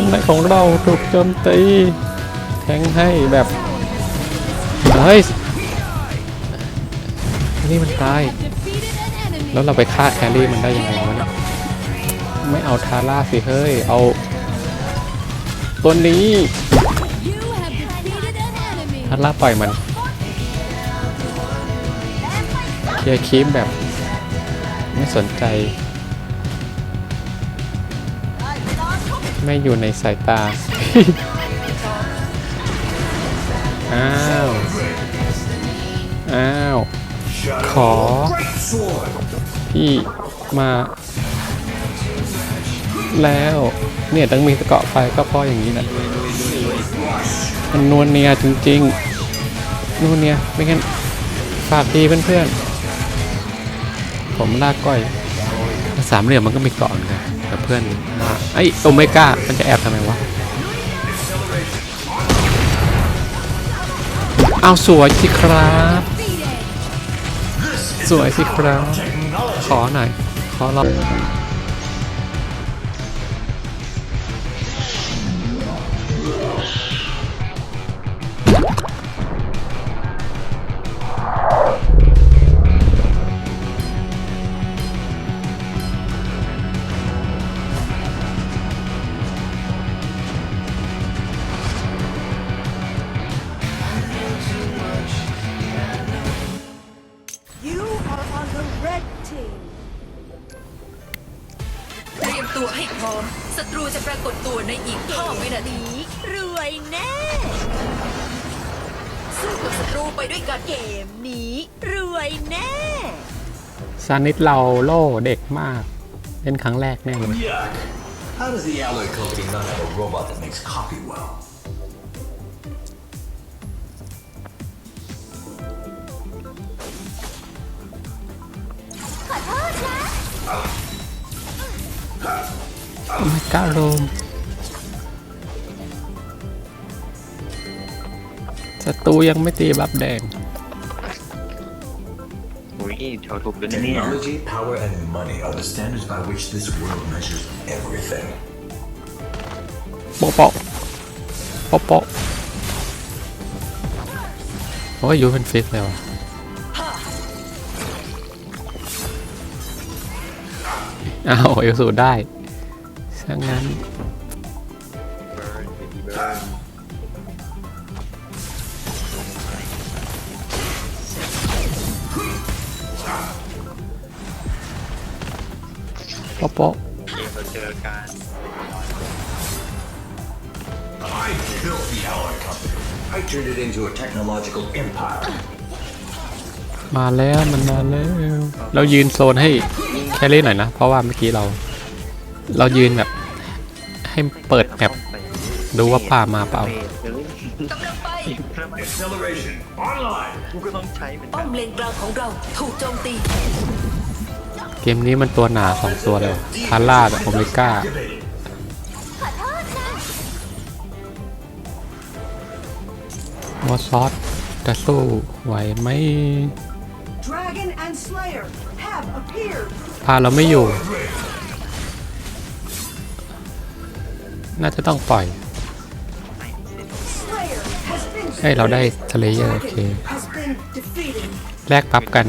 อมในของเราถูกโจมตีแทงให้แบบเฮ้ยนี่มันตาย แล้วเราไปฆ่าแครี่มันได้ยังไงวะเนี่ยไม่เอาทาร่าสิเฮ้ย เอาตัวนี้ทาร่าปล่อยมัน เคลียร์คีมแบบ ไม่สนใจ ไม่อยู่ในสายตา อ้าว อ้าว ขอ พี่มา แล้ว เนี่ยต้องมีตะเกาะไฟก็เพราะอย่างนี้แหละมันนวลเนียจริงๆนวลเนียไม่งั้นฝากดีเพื่อนๆ ผมลากก้อยสามเหลี่ยมมันก็มีเกาะเหมือนกันแต่เพื่อนมาไอ้โอเมก้ามันจะแอบทำไมวะเอาสวยสิครับ สวยสิครับ ขอหน่อย ขอรอ ซานิดเราโล่เด็กมากเล่นครั้งแรกแน่เลย Yuck. How does the Alloy Company not have a robot that makes coffee well? ไม่กล้าโรมศัตรูยังไม่ตีบับแดง อุ้ยเธอถูกด้วยนะเนี่ย Technology, power, and money are the standards by which this world measures everything. โปะโปะโปะโปะโอ้ยยูเป็นฟิกเลยว่ะอ้าวเอลสูได้ช่างนั้ โปะโปะเกมเราเจอกัน I built the Alloy Company. I turned it into a technological empire. มาแล้วมันมาแล้วเรายืนโซนให้แครี่หน่อยนะ เพราะว่าเมื่อกี้เรา เรายืนแบบ ให้เปิดแบบดูว่าป่ามาเปล่าเฮ้ยกำลังไป Acceleration online. กูก็ต้องใช้เหมือนป้กัอนมเลนกลางของเราถูกโจมตี เกมนี้มันตัวหนาสองตัวเลยทาร่ากับโอเมก้า Activated. วอซอสจะสู้ไหวไหม Dragon and Slayer have appeared. พาเราไม่อยู่ น่าจะต้องปล่อย Slayer has been ให้เราได้ทะเลเยอร์โอเค Dragon has been defeated. แลกปั๊บกัน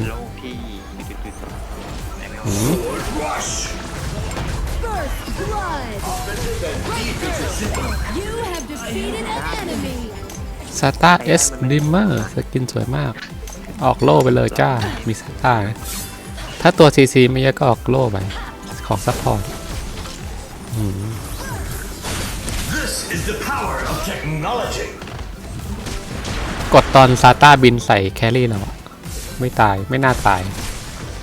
enemy. ซาตาเอสดิมเมอร์สกินสวยมาก ออกโล่ไปเลยจ้า มีซาตาถ้าตัวซีซีไม่เยอะก็ออกโล่ไป ของซัพพอร์ต This is the power of technology. กดตอนซาตาบินใส่แครี่เราอะไม่ตายไม่น่าตาย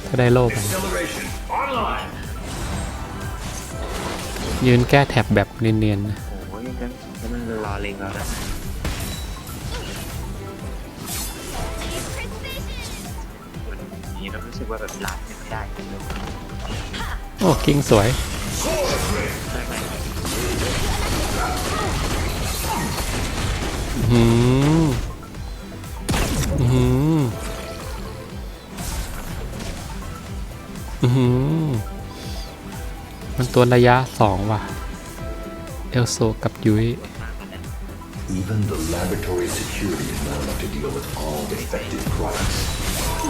ถ้าได้โล่ไป Acceleration online. ยืนแก้แท็บแบบเนียนๆนะโอ้ยงั้นงั้นมันรอเล็งเราแล้ววันนี้เรารู้สึกว่าแบบลาดไม่ได้เลยโอ้กิ้งสวยใช่ไหม อืมมันตัวระยะสองว่ะ เอลโซกับยุ้ย Even the laboratory security is not enough to deal with all defective products.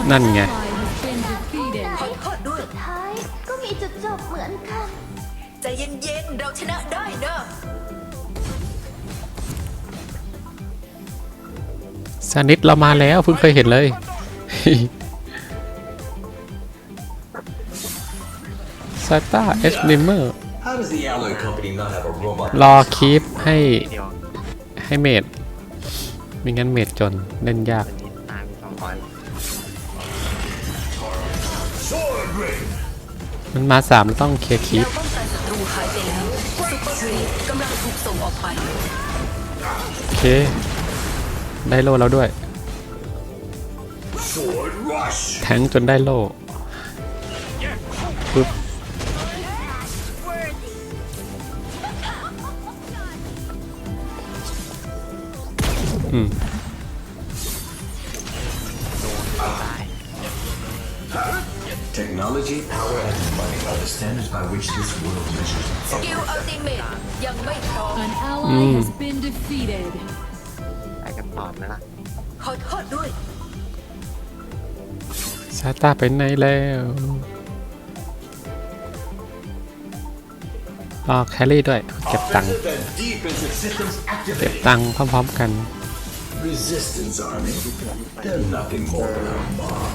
นั่นไง Ally has been defeated. ขอโทษด้วย ท้ายก็มีจุดจบเหมือนกัน ใจเย็นๆ เราชนะได้นะซานิดเรามาแล้วเพิ่งเคยเห็นเลย ซาต้าเอสลิมเมอร์ How does the alloy company not have a robot? รอคีปให้เดียวให้เมดไม่งั้นเมดจนเล่นยากตอนนี้ตายไปสองร้อย Sword ring! มันมาสามแล้วต้องเคลียร์คีแล้ปวป้องกันศัตรูหายไปแล้วซุปเปอร์ครีปกำลังถูกส่งออกไปโอเค ได้โล่แล้วด้วย Sword rush! แทงจนได้โล่ปึ๊บ อืมตาย Technology, power, and money are the standards by which this world measures สกิลอัลติเมทยังไม่พร้อม An ally has been defeated. ตายกันตอบไหมล่ะขอโทษด้วย ซาต้าไปไหนแล้วรอแครี่ด้วย เก็บตังค์ Offensive and defensive systems เก็บ activate. ตังค์พร้อมๆกัน Resistance army. They're nothing more than a mob.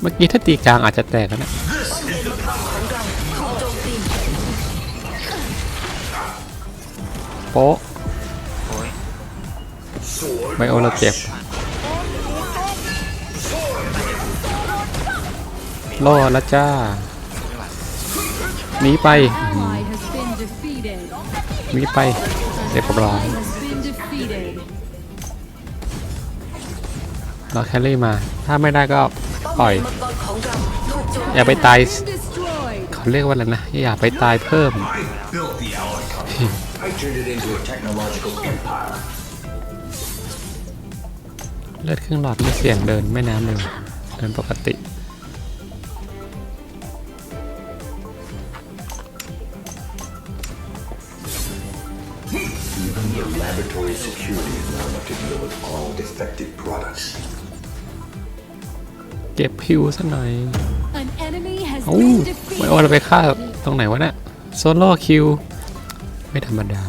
เมื่อกี้ถ้าตีกลางอาจจะแตกแล้วนะ This is the ของเราถูกโจมตีโป๊ะโอ้ย sword ไบโอเราเจ็บโล่แล้วจ้าหนีไป วิ่งไปเรียบร้อยเราแคลรี่มา ถ้าไม่ได้ก็ปล่อย อย่าไปตายเขาเรียกว่าอะไรนะ อย่าไปตายเพิ่ม เลือดครึ่งหลอดไม่เสี่ยงเดินแม่น้ำเลยเดินปกติ the laboratory security is not enough to deal with all defective products. เก็บพิวซะหน่อย An enemy has โอ้ been ไม่เอา defeated. เราไปฆ่าตรงไหนวะเนี่ยโซโล่คิว ไม่ธรรมดา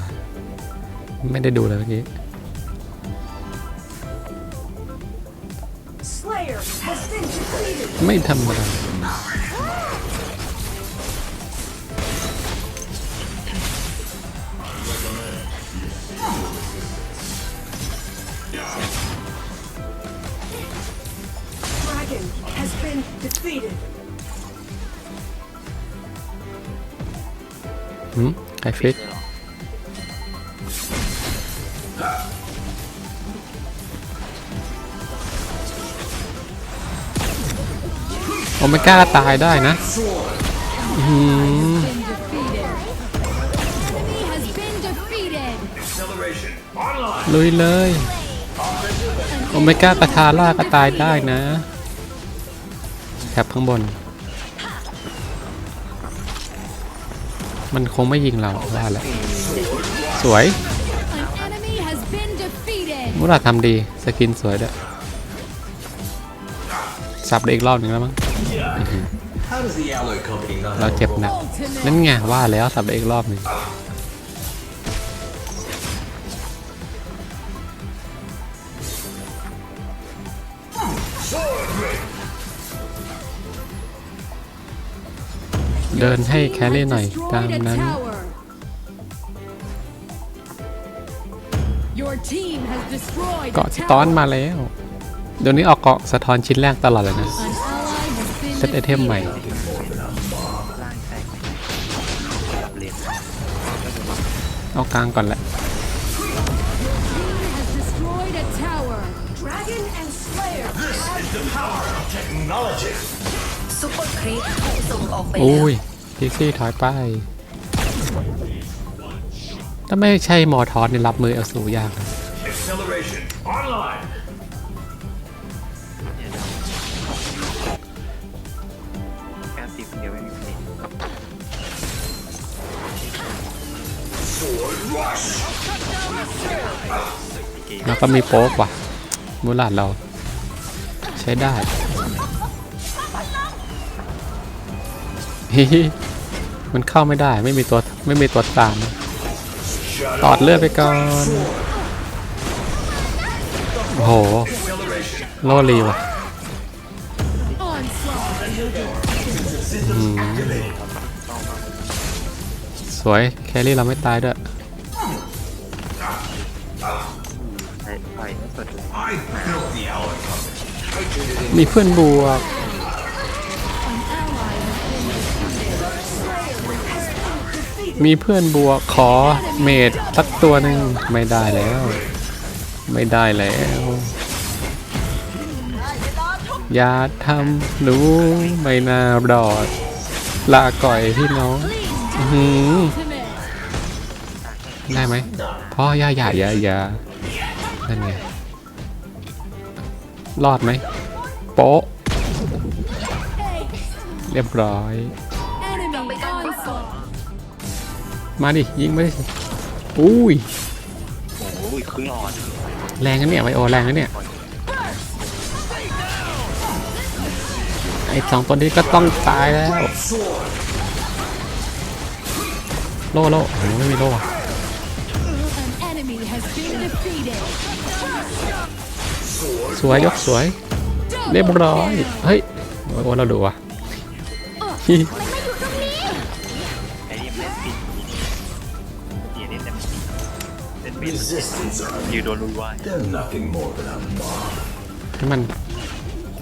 ไม่ได้ดูเลยเมื่อกี้ Slayer has been defeated. ไม่ธรรมดา หืมใครฟิกโอเมก้าตายได้นะหือ Been defeated. Enemy has been defeated. Acceleration online. ลุยเลย โอเมก้ากระทาล่าก็ตายได้นะ แคปข้างบน มันคงไม่ยิงเราว่าแหละสวย An enemy has been defeated. มุราทำดีสกินสวยด้วยสับได้อีกรอบหนึ่งแล้วมั้ง How does the alloy company not เรา have a เจ็บหนัก Ultimate. นั่นไงว่าแล้วสับได้อีกรอบหนึ่ง เดินให้แครี่หน่อยตาม Destroyed a นั้น tower. Your team has destroyed เกาะ a สตอน tower. มาแล้ว เดี๋ยวนี้ออกเกาะสะท้อนชิ้นแรกตลอดเลยนะ An ally has been เซตไอเทมใหม่ defeated. ร่างแตกไหมกับเลนเอากลางก่อนแหละ Team has destroyed a tower. Dragon and Slayer. This is the power of technology. ซุปเปอร์ครีปถูกส่งออกไปแล้อุ้วย พิกซี่ถอยไป ถ้าไม่ใช่มอทอสนี่รับมือเอลสูยากนะ Acceleration online. เนี่ยเดี๋ยวการตีคนเดียวไม่มีผลแล้วก็มีโป๊กว่ะมูลาดเรา ใช้ได้ฮิฮิ มันเข้าไม่ได้ไม่มีตัวไม่มีตัวตามตอดเลือดไปก่อนโอ้โหโลลีว่ะอืมสวย แครี่เราไม่ตายด้วยมีเพื่อนบวก มีเพื่อนบวกขอเมดสักตัวหนึ่งไม่ได้แล้ว ไม่ได้แล้ว อย่าทำหนูไม่น่ารอด ลาก่อยพี่น้องอื้อหือ ultimate. ได้ไหมพ่ออย่าอย่าอย่าอย่านั่นไง รอดไหมโป๊ะ เรียบร้อย มาดิ ยิงมาดิอุ้ยโอ้ยครึ่งหลอดแรงนะเนี่ยไวโอแรงนะเนี่ยไอ้สองตัวนี้ก็ต้องตายแล้ว โล่โล่โอ้โหไม่มีโล่สวยยกสวย เรียบร้อย เฮ้ย โอ้เราดูอะ resistance are ยูโดนลุยว่าย they're nothing more than a mob. ให้มัน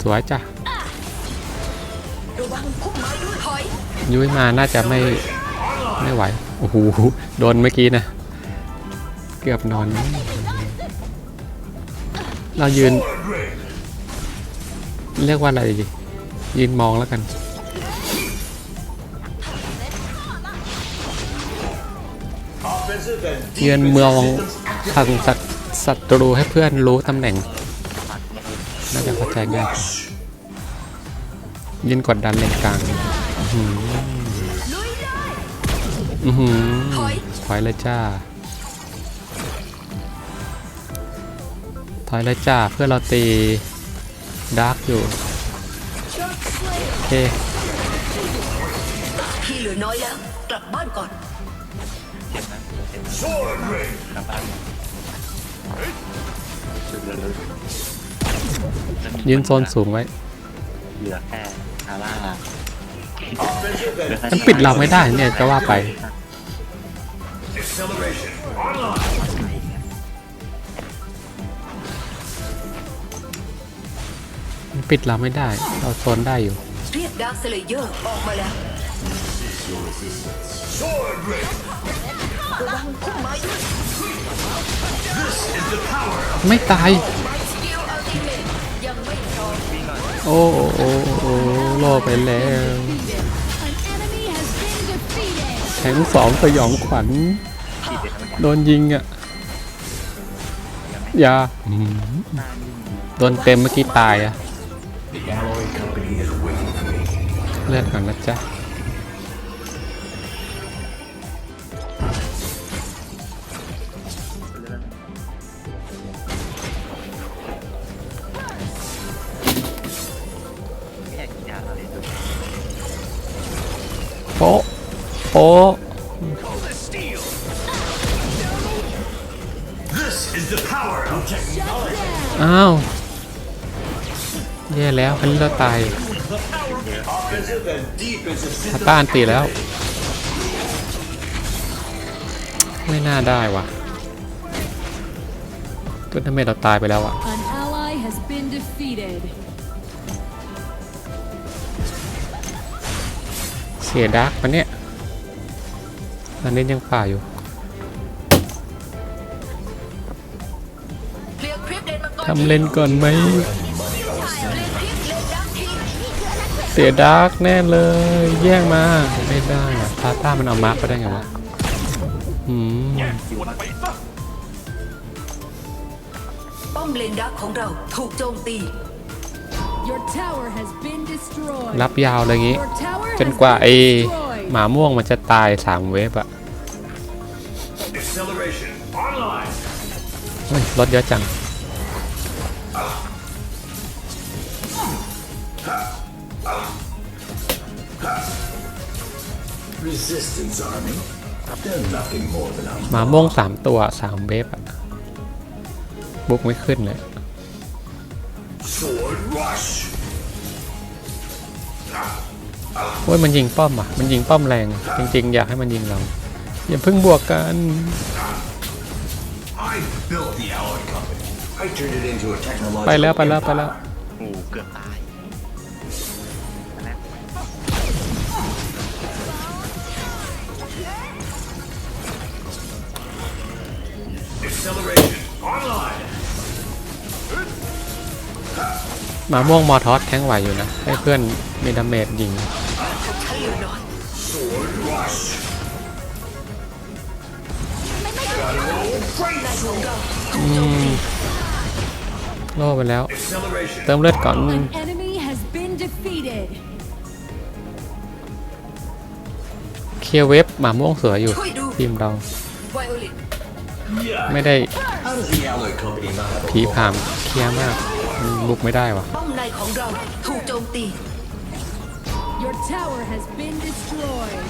สวยจ้ะระวังพุ่มไม้ด้วยถอยยุ้ยมาน่าจะไม่ไม่ไหวโอ้โหโดนเมื่อกี้นะ เกือบนอน เรายืน เรียกว่าอะไรดียืนมองแล้วกัน Offensive and ยืน defensive เมือง systems ทางศัตศัตรูให้เพื่อนรู้ตำแหน่ง น่าจะเข้าใจง่ายกว่ายืนกดดันเลนกลางอื้อหืออื้อหือถอยเลยจ้า ถอยเลยจ้า เพื่อเราตีดาร์กอยู่ โอเคที่เหลือน้อยแล้ว กลับบ้านก่อน กลับบ้านสุดเลยยืนโซนสูงไว้ เหลือแค่อาร่า Offensive and มันปิดเราไม่ได้เนี่ยจะว่าไป acceleration. Online. มันปิดเราไม่ได้ เราโซนได้อยู่เรียกดาร์คสเลเยอร์ออกมาแล้ว ไม่ตายสกิลอัลติเมทยังไม่พร้อมโอ้โอ้โอ้โอ้โลไปแล้ว An enemy has been defeated. แทงสองสยองขวัญ โดนยิงอะ อยาโดนเต็มเมื่อกี้ตายอะเลือดก่อนนะจ๊ะ อ้าวแย่แล้วอันนี้เราตาย Offensive and defensive ถ้า systems. ต้านตีแล้ว ไม่น่าได้ว่ะก็ทำไมเราตายไปแล้วอะ An ally has been defeated. เสียดักมันเนี่ย อันนี้ยังป่าอยู่เคลียร์คลิปเลนมังกรทำเล่นก่อนไหมเคลียร์คลิปเลนดักทีเสียดาร์กแน่เลย แย่งมา ไม่ได้อะทาต้ามันเอามาร์กไปได้ไงวะอืมป้อมเลนดักของเราถูกโจมตี Your tower has been destroyed. รับยาวเลยงี้ Your tower จน has กว่า been ไอ้ destroyed. หมาม่วงมันจะตายสามเวฟอะ Acceleration online. เฮ้ยรถเยอะจัง Resistance army. They're nothing more than a หมาม่วงสามตัวสามเวฟอะบุกไม่ขึ้นเลย sword rush. โอ้ยมันยิงป้อมอะ มันยิงป้อมแรง จริงๆ อยากให้มันยิงเรา อย่าเพิ่งบวกกัน I built the Alloy Company. I turned it into a technological ไปแล้วไปแล้วไปแล้ว empire. โอ้โหเกือบตายอันนั้น Acceleration online. หมาม่วงมอทอสแทงไหวอยู่นะ ให้เพื่อนมีดาเมจยิง โจมตีโล่ไปแล้ว Acceleration. เติมเลือดก่อน An enemy has been defeated. เคลียร์เวฟหมาม่วงเสืออยู่ช่วยดูทีมเราไวโอลิน Yeah. ไม่ได้ How does the Alloy Company not have a ผีผามเคลียร์มากมันบุกไม่ได้วะป้อมในของเราถูกโจมตี Your tower has been destroyed.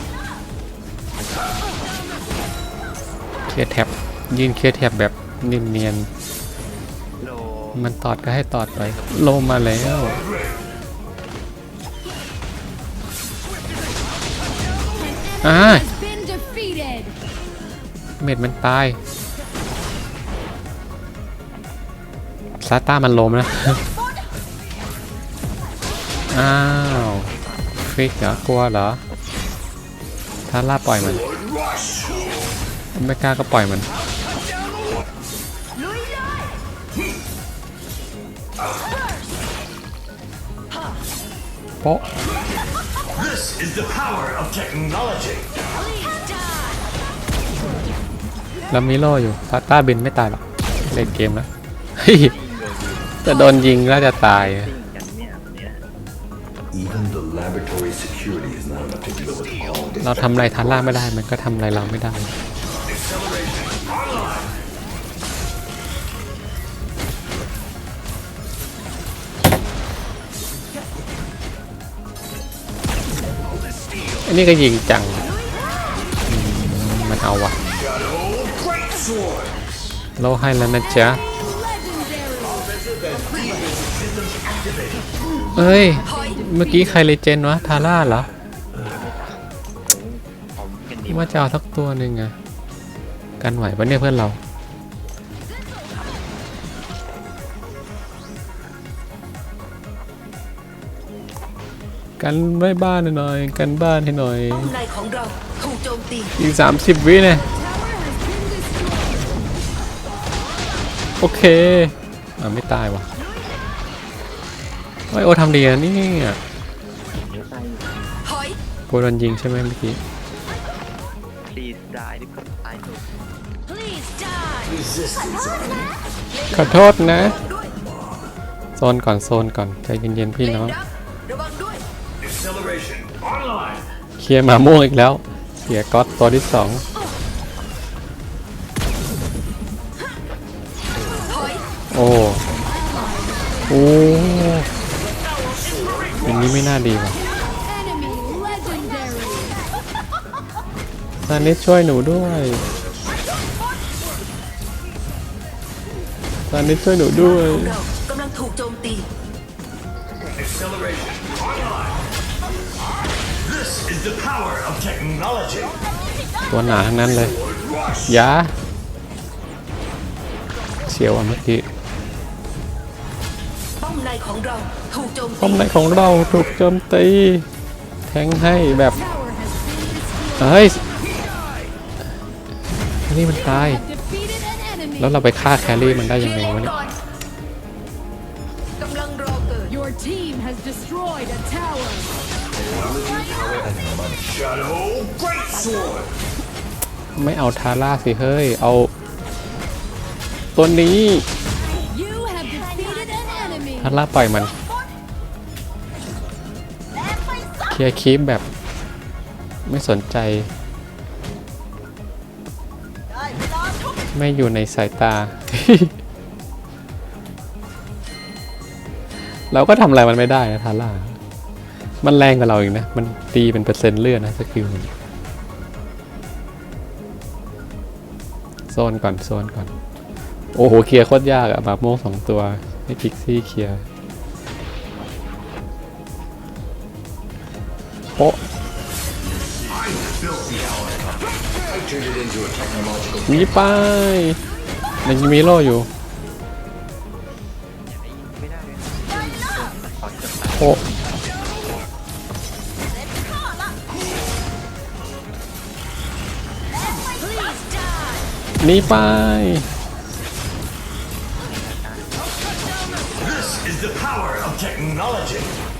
เคลียร์แท็บยืนเคลียร์แท็บแบบ เนียนโลๆมันตอดก็ให้ตอดไป โลมาแล้วอ่า Has been defeated. เม็ดมันตายซาต้ามันล้มนะ อ้าว ฟิกเหรอ กลัวเหรอทาร่าปล่อยมัน rush? ไม่กล้าก็ปล่อยมัน โป๊ะ This is the power of technology. แล้วมีโล่อยู่ซาต้าบินไม่ตายหรอกเล่นเกมแล้วเฮ้ยจะโดนยิงแล้วจะตายซิ่งกันเนี่ยเนี่ย Even the laboratory security is not enough to deal with all this. เราทำอะไรทาร่าไม่ได้ มันก็ทำอะไรเราไม่ได้ อันนี้ก็ยิงจังอืมมันเอาวะ Shadow Great Sword. โลให้แล้วนะจ๊ะ Legendary. เอ้ย เมื่อกี้ใครเลเจนด์วะ ทาร่าเหรอผมเป็นดีว่าจะเอาสักตัวหนึ่งอะกันไหวปะเนี่ยเพื่อนเรา กันไว้บ้านหน่อยกันบ้านให้หน่อยป้อมในของเราถูกโจมตี อีกสามสิบวิเนี่ย Tower has been destroyed. โอเคอ่าไม่ตายวะไอยโอทำดีนะนี่เยอะไปถอย โปรโดนยิงใช่ไหมเมื่อกี้พลีสได้ที่กดตายถูก please die Resistance army. ขอโทษนะด้วยโซนก่อนโซนก่อนใจเย็นๆพี่เล่นน้องดั คียมาม่วงอีกแล้ว เสียก๊อตตัวที่สองโอ้โอ้อย่างนี้ไม่น่าดีว่ะซานิสช่วยหนูด้วยซานิสช่วยหนูด้วยกำลังถูกโจมตี ตัวหนาทั้งนั้นเลย Rush. ยาเสียวอะเมื่อกี้ป้อมในของเราถูกโจมป้อตีมในของเราถูกโจมตี แทงให้แบบ Tower has been destroyed. เฮ้ยแครี่มันตาย Have defeated an enemy. แล้วเราไปฆ่าแครี่มันได้ยังไงวะเนี่ยก่อนกำลังรอเกิด Your team has destroyed a tower. ไม่เอาทาร่าสิเฮ้ย เอา ตัวนี้ทาร่าปล่อยมัน เคลียร์คีปแบบ ไม่สนใจ ไม่อยู่ในสายตา เราก็ทำอะไรมันไม่ได้นะทาร่า มันแรงกว่าเราอีกนะ มันตีเป็นเปอร์เซ็นต์เลือดนะสกิลโซนก่อนโซนก่อน โอ้โห เคลียร์โคตรยากอะบาโม่วงสองตัว ให้พิกซี่เคลียร์โอ้ Built the Ally Company. I turned it into a technological หนีไปมันยังมีโล่อยู่โอ้ หนีไป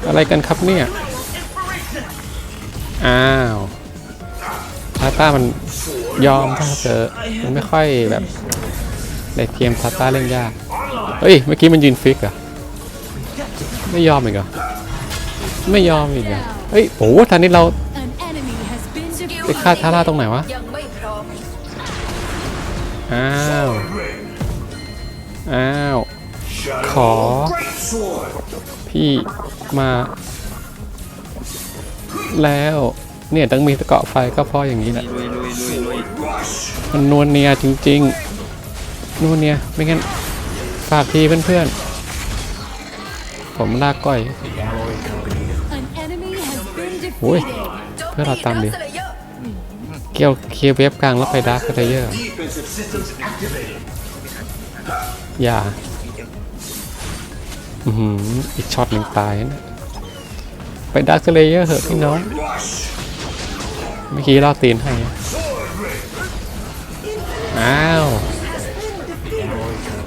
อะไรกันครับเนี่ย อ้าวทาต้ามันยอมถ้าเจอมันไม่ค่อยแบบในเกมทาต้าเล่นยาก เฮ้ย เมื่อกี้มันยืนฟิกอะไม่ยอมอีกเหรอ ไม่ยอมอีกเหรอ เฮ้ย โอ้โหทันนี้เราไปฆ่าทาร่าตรงไหนวะ อ้าว Ring. อ้าว Shadow. Aw. Great sword. พี่มา แล้ว เนี่ยต้องมีตะเกาะไฟก็เพราะอย่างนี้แหละ ลุยลุยลุยลุย Rush. มันนวลเนียจริงๆนวลเนียไม่งั้น ฝากทีเพื่อนๆ ผมลากก้อย The Alloy Company. an enemy has been Ui. defeated. โจมเพื่อเราตามดิดักส เกี่ยวเคลียร์เวฟกลางแล้วไปดาร์คเลเยอร์อย่าอือหืออีกช็อตหนึ่งตายนะไปดาร์คเลเยอร์เหอะพี่น้อง เมื่อกี้ล่อตีนให้ อ้าว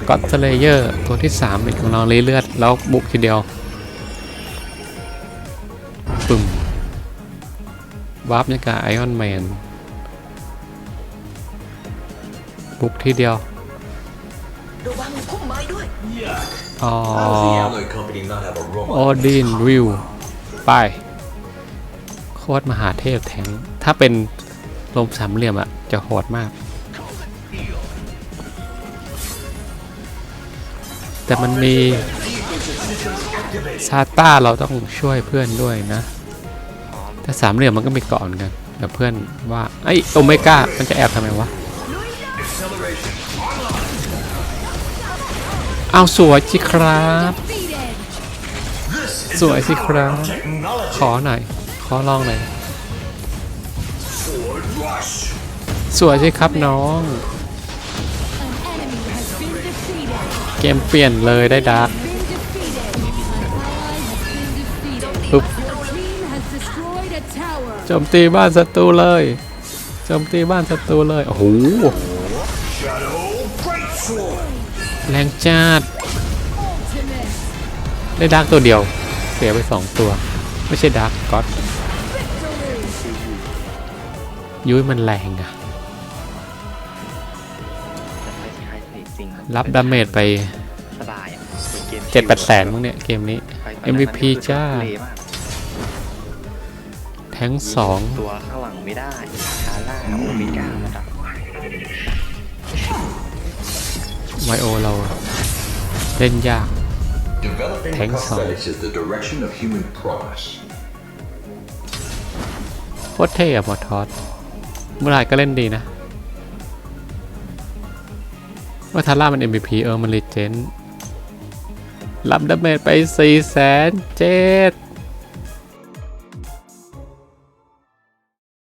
ก็อตเลเยอร์ตัวที่3เป็นของเราเลือด แล้วบุกทีเดียวปึ่มวาร์ปยังกับไอออนแมน บุกทีเดียว ระวังพุ่มไม้ด้วย Yuck. อ๋อ How does the Alloy Company not have a โอ robot? ดินวิวไปโคตรมหาเทพแทงถ้าเป็นลมสามเหลี่ยมอะจะโหดมาก แต่มันมีซาต้าเราต้องช่วยเพื่อนด้วยนะ แต่สามเหลี่ยมมันก็มีเกาะเหมือนกันแต่เพื่อนว่าไอ้โอเมก้ามันจะแอบทำไมวะ เอาสวยสิครับ สวยสิครับ ขอหน่อย ขอลองหน่อย สวยสิครับน้อง เกมเปลี่ยนเลยได้ดักปุ๊โจมตีบ้านศัตรูเลยโจมตีบ้านศัตรูเลย โอ้โห แรงจัด Ultimate. ได้ดาร์กตัวเดียว เสียไปสองตัว ไม่ใช่ดาร์กก็อต Victory. ยุ้ยมันแรงอะจะไม่ใช่สิจริงรับดาเมจไปสบายอะเป็นเกมเจ็ดแปดแสนมั้งเนี่ย เกมนี้ไปตอนนั้น MVP มันคือจ้าทะเลมากแทงสองตัวข้างหลังไม่ได้คาร่าโอเมก้ามาดับ ไวโอเราเล่นยาก Developing Thanks, Sol. prosthetics is the direction of human progress. โคตรเท่อะมอทอสเมื่อไหร่ก็เล่นดีนะว่าทาร่ามัน MVP เออมันรีเจนรับดาเมจไป4 0 0 0 0 0เจ็ด